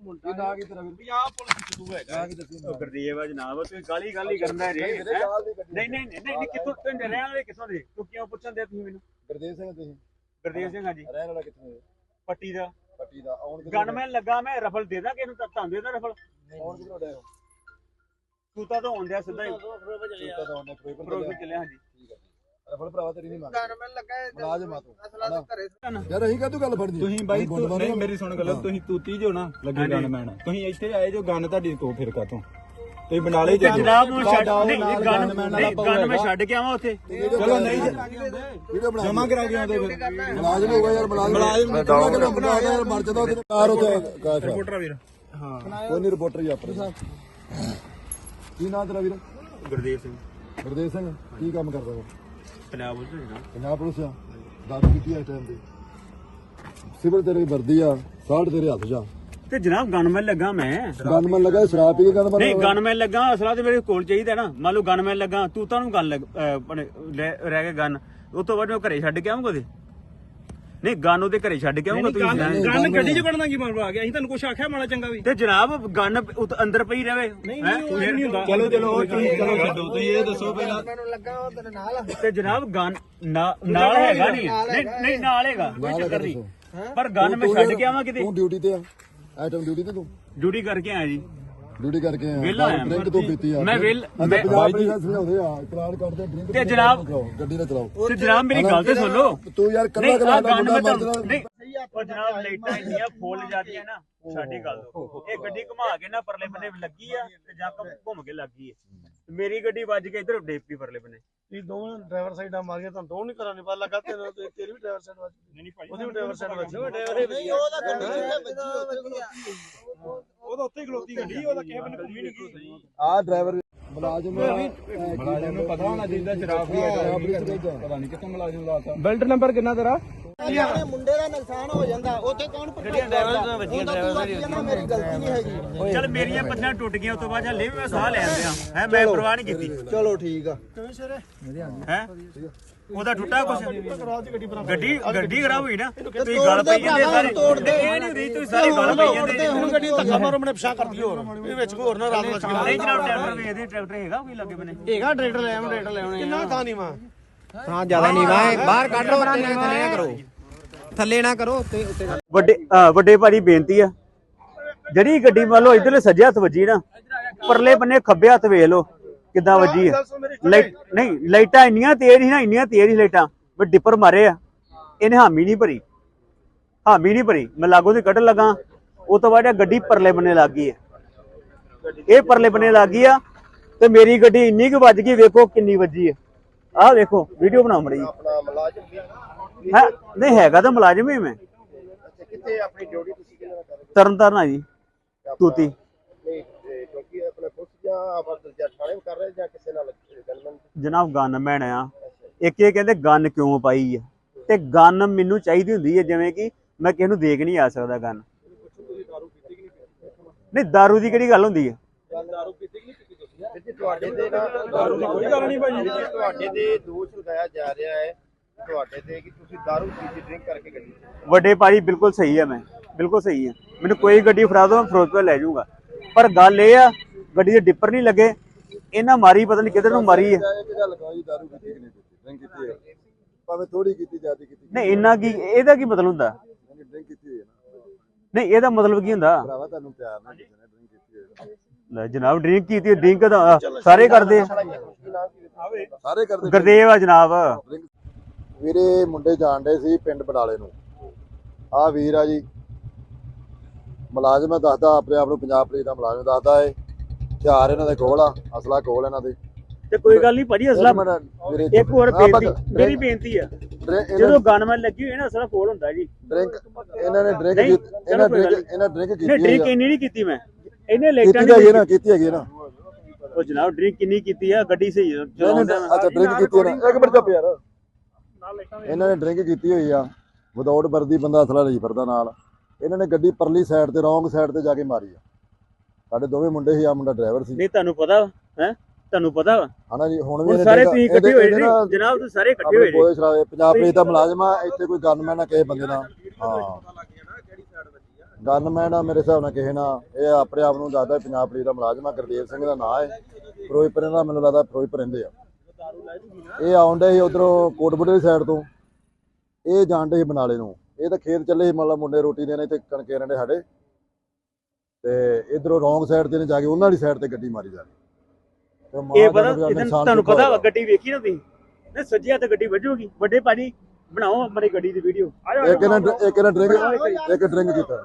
ਮੁੰਡਾ ਨਾ ਕੀ ਤੇਰਾ ਵੀਰ। ਪੰਜਾਬ ਪੁਲਿਸ ਚ ਤੂੰ ਹੈਗਾ। ਨਾ ਕੀ ਦੱਸੀ ਉਹ ਗੁਰਦੀਪ ਆ ਜਨਾਬ ਤੁਸੀਂ ਗਾਲੀ ਗਾਲੀ ਕਰਦਾ ਜੇ ਹੈਂ? ਨਹੀਂ ਨਹੀਂ ਨਹੀਂ ਨਹੀਂ ਕਿੱਥੋਂ ਤੁਸੀਂ ਰਹਿਣ ਵਾਲੇ ਕਿੱਥੋਂ ਦੇ? ਤੂੰ ਕਿਉਂ ਪੁੱਛਣ ਦੇ ਤੁਸੀਂ ਮੈਨੂੰ? ਗੁਰਦੇਵ ਸਿੰਘ ਤੁਸੀਂ। ਗੁਰਦੀਪ ਸਿੰਘ ਆ ਜੀ। ਰਹਿਣ ਵਾਲਾ ਕਿੱਥੋਂ ਦੇ? ਪੱਟੀ ਦਾ। ਪੱਟੀ ਦਾ ਆਉਣ ਕਿੱਥੋਂ ਗਨਮੈਨ ਲੱਗਾ ਮੈਂ ਰਫਲ ਦੇ ਦਾਂ ਕਿਹਨੂੰ ਤਾਂ ਦੇ ਦਾਂ ਰਫਲ? ਆਉਣ ਕਿੱਥੋਂ ਡਿਆ ਹੋ। ਤੂਤਾ ਤਾਂ ਹੁੰਦਿਆ ਸਿੱਧਾ ਹੀ ਤਾਂ ਚੱਲਿਆ ਹਾਂਜੀ ਰਫਲ ਭਰਾਵਾ ਤੇਰੀ ਨਹੀਂ ਮੰਗ ਗਨਮੈਨ ਲੱਗਾ ਹੈ ਤੇ ਮੁਲਾਜ਼ਮ ਆ ਤੂੰ। ਅਸਲਾ ਤਾਂ ਘਰੇ ਯਾਰ ਅਸੀਂ ਕਾਹਤੋਂ ਗੱਲ ਫੜਨੀ ਤੁਸੀਂ ਬਾਈ ਬੁੰਡ ਤੂੰ- ਮਾਰੋ। ਨਹੀਂ ਮੇਰੀ ਸੁਣ ਗੱਲ ਤੁਸੀਂ ਤੂਤੀ ਜੋ ਨਾ ਲੱਗੇ ਹਾਂਜੀ। ਗਨਮੈਨ ਤੁਸੀਂ ਇੱਥੇ ਆਏ ਜੋ ਗਨ ਤੁਹਾਡੀ ਕੋ ਫਿਰਕਾ ਤੋਂ ਤੁਸੀਂ ਬਨਾਲੇ ਜੇ ਜਨਾਬ ਨੂੰ ਛੱਡ ਤੁਹਾਡਾ ਉਹ ਨਹੀਂ ਨਾਲ ਗਨ gunman ਨਹੀਂ ਵਾਲਾ ਗਨ ਮੈਂ ਪਊਗਾ। ਛੱਡ ਕੇ ਆਵਾਂ ਉੱਥੇ। ਚਲੋ ਨਹੀਂ ਵੀਡੀਓ ਬਣਾ ਜਮਾ ਕਰਾ ਕੇ ਆਉਂਦੇ ਫਿਰ। ਮੁਲਾਜ਼ਮ ਹੋਗਾ ਯਾਰ ਮੁਲਾਜ਼ਮ ਮੁਲਾਜ਼ਮ ਮੈਂ ਕਿਹੜਾ ਕਿਹੜਾ ਬਣਾ ਕੇ ਯਾਰ ਮਰ ਜਾਂਦਾ ਉਹਦੇ ਕਾਰ ਉੱਤੇ ਕਾਸ਼। ਰਿਪੋਰਟਰ ਵੀਰ। ਕੋਈ ਨਹੀਂ ਰਿਪੋਰਟਰ ਹੀ ਆਪਣੇ। ਕੀ ਨਾਂ ਤੇਰਾ ਵੀਰ? ਗੁਰਦੀਪ ਸਿੰਘ। ਗੁਰਦੇਵ ਸਿੰਘ ਕੀ ਕੰਮ ਕਰਦਾ ਉਹ? ਪੰਜਾਬ ਪੁਲਿਸ ਜਨਾਬ। ਪੰਜਾਬ ਪੁਲਿਸ ਆ। ਦਾਰੂ ਕੀਤੀ ਆ ਟਾਈਮ ਤੇ। ਸਿਵਲ ਤੇਰੀ ਵਰਦੀ ਆ ਸਾਲਟ ਤੇਰੇ ਹੱਥ ਆ। ਤੇ ਜਨਾਬ ਗਨਮੈਨ ਲੱਗਾ ਮੈਂ। ਗਨਮਨ ਲੱਗਾ ਸ਼ਰਾਬ ਪੀ ਕੇ ਗਨਮਨ ਨਹੀਂ ਗਨਮੈਨ ਲੱਗਾ ਅਸਲਾ ਤੇ ਮੇਰੇ ਕੋਲ ਚਾਹੀਦਾ ਨਾ। ਮੰਨ ਲਓ ਗਨਮੈਨ ਲੱਗਾ ਤੂੰ ਤਾਂ ਨੂੰ ਗੱਲ ਰਹਿ ਕੇ ਗਨ ਉਸ ਤੋਂ ਬਾਅਦ ਮੈਂ ਘਰੇ ਛੱਡ ਕੇ ਆਉਂਗਾ ਉਹਦੇ। ਨਹੀਂ ਗਨ ਉਹਦੇ ਘਰੇ ਛੱਡ ਕੇ ਆਉਂਗਾ ਤੁਸੀਂ ਗਨ ਗੱਡੀ 'ਚ ਕੱਢਣਾ ਕੀ ਮਾਮਲਾ ਆ ਗਿਆ? ਅਸੀਂ ਤੁਹਾਨੂੰ ਕੁਝ ਆਖਿਆ ਮਾੜਾ ਚੰਗਾ ਵੀ। ਤੇ ਜਨਾਬ ਗਨ ਉਤ- ਅੰਦਰ ਪਈ ਰਵੇ। ਨਹੀਂ ਨਹੀਂ ਹੁੰਦਾ। ਚਲੋ ਚਲੋ ਉਹ ਤੁਸੀਂ ਚਲੋ ਛੱਡੋ ਤੁਸੀਂ ਇਹ ਦੱਸੋ ਪਹਿਲਾਂ। ਮੈਨੂੰ ਲੱਗਾ ਉਹ ਤੇਰੇ ਨਾਲ ਤੇ ਜਨਾਬ ਗਨ ਨਾਲ ਹੈਗਾ ਨਹੀਂ। ਨਹੀਂ ਨਹੀਂ ਨਾਲ ਹੈਗਾ। ਕੋਈ ਚੱਕਰ ਨਹੀਂ। ਪਰ ਗਨ ਮੈਂ ਛੱਡ ਕੇ ਆਵਾਂ ਕਿਤੇ? ਤੂੰ ਡਿਊਟੀ ਤੇ ਆ। ਐਟਮ ਡਿਊਟੀ ਤੇ ਤੂੰ। ਡਿਊਟੀ ਕਰਕੇ ਆਇਆ ਜੀ। ਡਿਊਟੀ ਕਰਕੇ ਆ ਵਿਹਲਾ ਆਇਆ ਡਰਿੰਕ ਤੋਂ ਪੀਤੀ ਆ। ਮੈਂ ਵਿਹਲ- ਮੈਂ- ਪੰਜਾਬ ਪੁਲਿਸ ਵਾਲੇ ਸਮਝਾਉਂਦੇ ਆ ਚਲਾਨ ਕਰਦੇ ਡਰਿੰਕ ਤੇ ਜਨਾਬ- ਗੱਡੀ ਨਾ ਚਲਾਓ। ਤੇ ਜਨਾਬ ਮੇਰੀ ਗੱਲ ਤੇ ਸੁਣ। ਲਓ ਤੂੰ ਯਾਰ ਕੱਲਾ ਨਹੀਂ ਕੱਲਾ ਆ ਗਨ ਮੁੰਡਾ ਮੈਂ ਮਰ ਤੁਹਾਨੂੰ ਜਾਣਾ। ਨਹੀਂ ਉਹ ਜਨਾਬ ਲਾਈਟਾਂ ਇੰਨੀਆਂ ਫੁੱਲ ਜਾਂਦੀਆਂ ਨਾ ਸਾਡੀ ਗੱਲ ਇਹ ਗੱਡੀ ਘੁਮਾ ਕੇ ਨਾ ਪਰਲੇ ਬੰਨੇ ਲੱਗੀ ਆ ਤੇ ਜਾਂ ਘੁੰਮ- ਘੁੰਮ ਕੇ ਲੱਗੀ ਹੈ ਮੇਰੀ ਗੱਡੀ ਵੱਜ ਕੇ ਇਧਰ ਡੇਪੀ ਪਰਲੇ ਬੰਨੇ। ਇਹ ਦੋਵੇਂ ਡਰਾਈਵਰ ਸਾਈਡਾਂ ਮਾਰੀਆਂ ਤੁਹਾਨੂੰ ਦੋ ਨਹੀਂ ਕਰਾਉਣੀ ਪਤਾ ਲੱਗਾ ਤੈਨੂੰ ਤੇ ਤੇਰੀ ਵੀ ਡਰਾਈਵਰ ਸਾਈਡ ਵੱਜ ਗਈ। ਨਹੀਂ ਉਹਦੀ ਵੀ ਡਰਾਈਵਰ ਸਾਈਡ ਵੱਜ ਗਈ। ਨਹੀਂ ਉਹਦਾ ਗੱਡੀ ਵਿੱਚ ਵੱਜੀ ਉੱਥੇ ਉਹਦਾ ਉੱਥੇ ਖਲੋਤੀ ਗੱਡੀ ਉਹਦਾ ਕਿਸੇ ਬੰਨੇ ਘੁੰਮੀ ਨਹੀਂ ਗਈ। ਆ ਡਰਾਈਵਰ ਮੁਲਾਜ਼ਮ ਮੁਲਾਜ਼ਮ ਨੂੰ ਪਤਾ ਹੋਣਾ ਚਾਹੀਦਾ ਸ਼ਰਾਬ ਕੇ ਭੇਜਿਆ। ਪਤਾ ਨਹੀਂ ਕਿੱਥੋਂ ਮੁਲਾਜ਼ਮ ਲਾਤਾ। ਬੈਲਟ ਨੰਬਰ ਕਿੰਨਾ ਤੇਰਾ? ਆਪਣੇ ਮੁੰਡੇ ਦਾ ਨੁਕਸਾਨ ਹੋ ਜਾਂਦਾ ਉੱਥੇ ਕੌਣ ਭਰਪਾਈ ਕਰਦਾ? ਵੱਜੀਆਂ ਡਰਾਈਵਰ ਮੇਰੀ ਗਲਤੀ ਨਹੀਂ ਹੈਗੀ। ਚਲ ਮੇਰੀਆਂ ਪੱਥਰਾਂ ਟੁੱਟ ਗਈਆਂ ਉਸ ਤੋਂ ਬਾਅਦ ਹਲੇ ਵੀ ਮੈਂ ਸਾਹ ਲੈ ਆਂਦਿਆ ਹੈ ਮੈਂ ਪਰਵਾਹ ਨਹੀਂ ਕੀਤੀ। ਚਲੋ ਠੀਕ ਆ। ਹੈ? ਉਹਦਾ ਟੁੱਟਾ ਕੁਛ? ਗੱਡੀ ਗੱਡੀ ਖਰਾਬ ਹੋਈ ਨਾ? ਤੁਸੀਂ ਗੱਲ ਪਈ ਜਾਂਦੇ ਸਾਰੇ। ਤੋੜਦੇ। ਇਹ ਨਹੀਂ ਰਹੀ ਤੁਸੀਂ ਸਾਰੇ ਗੱਲ ਪਈ ਜਾਂਦੇ। ਹੁਣ। ਗੱਡੀ ਧੱਕਾ ਮਾਰੋ ਮੈਨੇ ਪਿਛਾ ਕਰਦੀ ਹੋਰ। ਇਹ ਵਿੱਚ ਕੋਈ ਹੋਰ ਨਾ ਰਾਤ ਵੱਜ ਨਹੀਂ ਜਨਾਬ ਟਰੈਕਟਰ ਵੇਖਦੇ ਟਰੈਕਟਰ ਹੈਗਾ ਕੋਈ ਲੱਗੇ ਬਨੇ? ਹੈਗਾ ਟਰੈਕਟਰ ਲੈ ਆਉਂ ਟਰੈਕਟਰ ਲੈ ਆਉਣੇ ਕਿੰਨਾ ਥਾਂ ਨਹੀਂ ਮਾਂ ਹਾਂ ਜ਼ਿਆਦਾ ਨਹੀਂ ਵਾ ਬਾਹਰ ਕੱਢ ਲਓ ਥੱਲੇ ਨਾ ਕਰੋ। ਥੱਲੇ ਨਾ ਕਰੋ ਉੱਤੇ ਉੱਤੇ ਵੱਡੇ ਅਹ ਵੱਡੇ ਭਾਰੀ ਬੇਨਤੀ ਆ। ਜਿਹੜੀ ਗੱਡੀ ਮੰਨ ਲਓ ਇਧਰਲੇ ਸੱਜੇ ਹੱਥ ਵੱਜੀ ਨਾ ਪਰਲੇ ਬੰਨੇ ਖੱਬੇ ਹੱਥ ਵੇਖ ਲਓ ਕਿੱਦਾਂ ਵੱਜੀ ਆ। ਲਾਈਟ ਨਹੀਂ ਲਾਈਟਾਂ ਇੰਨੀਆਂ ਤੇਜ਼ ਸੀ ਨਾ ਇੰਨੀਆਂ ਤੇਜ਼ ਸੀ ਲਾਈਟਾਂ ਮੈਂ ਡਿੱਪਰ ਮਾਰੇ ਆ। ਇਹਨੇ ਹਾਮੀ ਨਹੀਂ ਭਰੀ। ਹਾਮੀ ਨਹੀਂ ਭਰੀ। ਮੈਂ ਲਾਗੋਂ ਦੀ ਕੱਢਣ ਲੱਗਾ। ਉਹ ਤੋਂ ਬਾਅਦ ਇਹ ਗੱਡੀ ਪਰਲੇ ਬੰਨੇ ਲੱਗ ਗਈ ਹੈ ਇਹ ਪਰਲੇ ਬੰਨੇ ਲੱਗ ਗਈ ਆ ਤੇ ਮੇਰੀ ਗੱਡੀ ਇੰਨੀ ਕੁ ਵੱਜ ਗਈ ਵੇਖੋ ਕਿੰਨੀ ਵੱਜੀ ਆ। ਆਹ ਵੇਖੋ ਵੀਡੀਓ ਬਣਾ ਮੜੀ ਆਪਣਾ ਮੁਲਾਜ਼ਮ ਵੀ ਹੈ ਨਹੀਂ ਹੈਗਾ ਤਾਂ ਮੁਲਾਜ਼ਮ ਹੀ ਮੈਂ। ਅੱਛਾ ਕਿੱਥੇ ਆਪਣੀ ਡਿਊਟੀ ਤੁਸੀਂ ਕਿਹਨਾਂ ਨਾਲ ਕਰ ਰਹੇ ਤਰਨ ਤਾਰਨ ਆ ਜੀ ਤੂਤੀ? ਨਹੀਂ ਤੇ ਕਿਉਂਕਿ ਆਪਣੇ ਪੁਲਿਸ ਜਾਂ ਆਪਾਂ ਦਰਜਾ ਥਾਣੇ ਵਿੱਚ ਕਰ ਰਹੇ ਜਾਂ ਕਿਸੇ ਨਾਲ ਗਨਮਨ ਜਨਾਬ ਗਨਮੈਨ ਆ। ਇੱਕ ਇਹ ਕਹਿੰਦੇ ਗਨ ਕਿਉਂ ਪਾਈ ਆ? ਤੇ ਗਨ ਮੈਨੂੰ ਚਾਹੀਦੀ ਹੁੰਦੀ ਹੈ ਜਿਵੇਂ ਕਿ ਮੈਂ ਕਿਸੇ ਨੂੰ ਦੇਖ ਨਹੀਂ ਆ ਸਕਦਾ ਗਨ। ਨਹੀਂ दारू ਦੀ ਕਿਹੜੀ ਗੱਲ ਹੁੰਦੀ ਹੈ ਜੀ ਤੁਹਾਡੇ ਤੇ ਨਾ ਦਾਰੂ ਦੀ ਕੋਈ ਗੱਲ ਨਹੀਂ ਭਾਈ ਤੁਹਾਡੇ ਤੇ ਦੋਸ਼ ਲਗਾਇਆ ਜਾ ਰਿਹਾ ਹੈ ਤੁਹਾਡੇ ਤੇ ਕਿ ਤੁਸੀਂ ਦਾਰੂ ਪੀਤੀ ਡਰਿੰਕ ਕਰਕੇ ਗੱਡੀ ਚਲਾਈ। ਵੱਡੇ ਭਾਰੀ ਬਿਲਕੁਲ ਸਹੀ ਹੈ ਮੈਂ ਬਿਲਕੁਲ ਸਹੀ ਹੈ ਮੈਨੂੰ ਕੋਈ ਗੱਡੀ ਫੜਾ ਦਿਓ ਮੈਂ ਫਿਰੋਜ਼ਪੁਰ ਲੈ ਜਾਊਂਗਾ ਪਰ ਗੱਲ ਇਹ ਆ ਗੱਡੀ ਦੇ ਡਿੱਪਰ ਨਹੀਂ ਲੱਗੇ ਇਹਨਾਂ ਮਾਰੀ ਪਤਾ ਨਹੀਂ ਕਿੱਧਰ ਨੂੰ ਮਾਰੀ ਹੈ ਇਹ ਕੀ ਗੱਲ ਕਹੋ ਜੀ ਦਾਰੂ ਪੀਤੀ ਕਿ ਨਹੀਂ ਪੀਤੀ ਡਰਿੰਕ ਕੀਤੀ ਹੈ ਭਾਵੇਂ ਥੋੜੀ ਕੀਤੀ ਜ਼ਿਆਦਾ ਕੀਤੀ ਨਹੀਂ ਇੰਨਾ ਕੀ ਇਹਦਾ ਕੀ ਮਤਲਬ ਹੁੰਦਾ ਡਰਿੰਕ ਕੀਤੀ ਹੋਈ ਹੈ ਨਾ ਨਹੀਂ ਇਹਦਾ ਮਤਲਬ ਕੀ ਹੁੰਦਾ ਭਰਾਵਾ ਤੁਹਾਨੂੰ ਪਿਆਰ ਨਾਲ ਕਿਸੇ ਨੇ ਡਰਿੰਕ ਕੀਤੀ ਹੋਈ ਲੈ ਜਨਾਬ ਡਰਿੰਕ ਕੀਤੀ ਡਰਿੰਕ ਤਾਂ ਸਾਰੇ ਕਰਦੇ ਆ ਸਾਰੇ ਕਰਦੇ ਗੁਰਦੇਵ ਆ ਜਨਾਬ। ਵੀਰੇ ਮੁੰਡੇ ਜਾਣਦੇ ਸੀ ਪਿੰਡ ਬਡਾਲੇ ਨੂੰ। ਆ ਵੀਰ ਆ ਜੀ। ਮੁਲਾਜ਼ਮ ਦੱਸਦਾ ਆਪਣੇ ਆਪ ਨੂੰ ਪੰਜਾਬ ਪੁਲਿਸ ਦਾ ਮੁਲਾਜ਼ਮ ਦੱਸਦਾ ਏ। ਹਥਿਆਰ ਇਹਨਾਂ ਦੇ ਕੋਲ ਆ ਅਸਲਾ ਕੋਲ ਇਹਨਾਂ ਦੇ। ਤੇ ਕੋਈ ਗੱਲ ਨਹੀਂ ਭਾਜੀ ਅਸਲਾ ਇੱਕ ਹੋਰ ਬੇਨਤੀ ਮੇਰੀ ਬੇਨਤੀ ਆ। ਜਦੋਂ ਗਨਮੈਨ ਲੱਗੀ ਹੋਈ ਨਾ ਅਸਲਾ ਕੋਲ ਹੁੰਦਾ ਜੀ। ਡਰਿੰਕ ਇਹਨਾਂ ਨੇ ਡਰਿੰਕ ਇਹਨਾਂ ਡਰਿੰਕ ਇਹਨਾਂ ਡਰਿੰਕ ਕੀਤੀ ਨਹੀਂ ਡਰਿੰਕ। ਇੰਨੀ ਨਹੀਂ ਕੀਤੀ ਮੈਂ। ਇਹਨੇ ਲੇਟਾਂ ਕੀਤੀ ਹੈਗੀ ਨਾ ਕੀਤੀ ਹੈਗੀ ਨਾ। ਉਹ ਜਨਾਬ ਡਰਿੰਕ ਕਿੰਨੀ ਕੀਤੀ ਆ? ਗੱਡੀ ਸਹੀ ਨਹੀਂ, ਅੱਛਾ ਡਰਿੰਕ ਕੀਤੀ ਨਾ। ਇੱਕ ਮਿੰਟ ਚੁੱਪ ਯਾਰ। ਇਹਨਾਂ ਨੇ ਡਰਿੰਕ ਕੀਤੀ ਹੋਈ ਆ। ਵਿਦਆਊਟ ਵਰਦੀ ਬੰਦਾ ਅਸਲਾ ਲਈ ਫਿਰਦਾ ਨਾਲ। ਇਹਨਾਂ ਨੇ ਗੱਡੀ ਪਰਲੀ ਸਾਈਡ ਤੇ ਰੋਂਗ ਸਾਈਡ ਤੇ ਜਾ ਕੇ ਮਾਰੀ ਆ। ਸਾਡੇ ਦੋਵੇਂ ਮੁੰਡੇ ਸੀ ਆ ਮੁੰਡਾ ਡਰਾਈਵਰ ਸੀ। ਨਹੀਂ ਤੁਹਾਨੂੰ ਪਤਾ ਹੈ? ਤੁਹਾਨੂੰ ਪਤਾ ਹਨਾ ਜੀ ਹੁਣ ਵੀ ਸਾਰੇ ਤੁਸੀਂ ਇਕੱਠੇ ਹੋਏ ਨਾਲ ਜਨਾਬ ਤੁਸੀਂ ਸਾਰੇ ਇਕੱਠੇ ਹੋਏ ਸ਼ਰਾਬ ਪੰਜਾਬ ਪੁਲਿਸ ਦਾ ਮੁਲਾਜ਼ਮ ਆ ਇੱਥੇ ਕੋਈ ਗਨਮੈਨ ਆ ਕਿਸੇ ਬੰਦੇ ਨਾਲ ਹਾਂ। ਗਨਮੈਨ ਆ ਮੇਰੇ ਹਿਸਾਬ ਨਾਲ ਕਿਸੇ ਨਾਲ। ਇਹ ਆਪਣੇ ਆਪ ਨੂੰ ਦੱਸਦਾ ਪੰਜਾਬ ਪੁਲਿਸ ਦਾ ਮੁਲਾਜ਼ਮ ਆ ਗੁਰਦੇਵ ਸਿੰਘ ਦਾ ਨਾਂ ਹੈ ਫਿਰੋਜ਼ਪੁਰ ਦਾ ਮੈਨੂੰ ਲੱਗਦਾ ਫਿਰੋਜ਼ਪੁਰ ਰਹਿੰਦੇ ਆ। ਇਹ ਆਉਂਦੇ ਸੀ ਉਧਰੋਂ ਕੋਟਬੁੱਢੇ ਦੀ ਸਾਈਡ ਤੋਂ। ਇਹ ਜਾਣਦੇ ਸੀ ਬਨਾਲੇ ਨੂੰ। ਇਹ ਤਾਂ ਖੇਤ ਚੱਲੇ ਸੀ ਮਤਲਬ ਮੁੰਡੇ ਰੋਟੀ ਦੇਣੇ ਤੇ ਕਣਕੇ ਰਹਿੰਦੇ ਸਾਡੇ। ਤੇ ਇਧਰੋਂ ਰੋਂਗ ਸਾਈਡ ਤੇ ਨੇ ਜਾ ਕੇ ਉਹਨਾਂ ਵਾਲੀ ਸਾਈਡ ਤੇ ਗੱਡੀ ਮਾਰੀ ਜਾ ਇਹ ਪਤਾ ਤੁਹਾਨੂੰ ਪਤਾ। ਗੱਡੀ ਵੇਖੀ ਨਾ ਤੁਸੀਂ? ਨੇ ਸੱਜਿਆ ਤੇ ਗੱਡੀ ਵੱਜੂਗੀ। ਵੱਡੇ ਭਾਜੀ ਬਣਾਓ ਆਪਣੀ ਗੱਡੀ ਦੀ ਵੀਡੀਓ ਇੱਕ ਜਾਓ ਇੱਕ ਇਹਨਾਂ ਡਰਿੰਕ ਇੱਕ ਡਰਿੰਕ ਕੀਤਾ।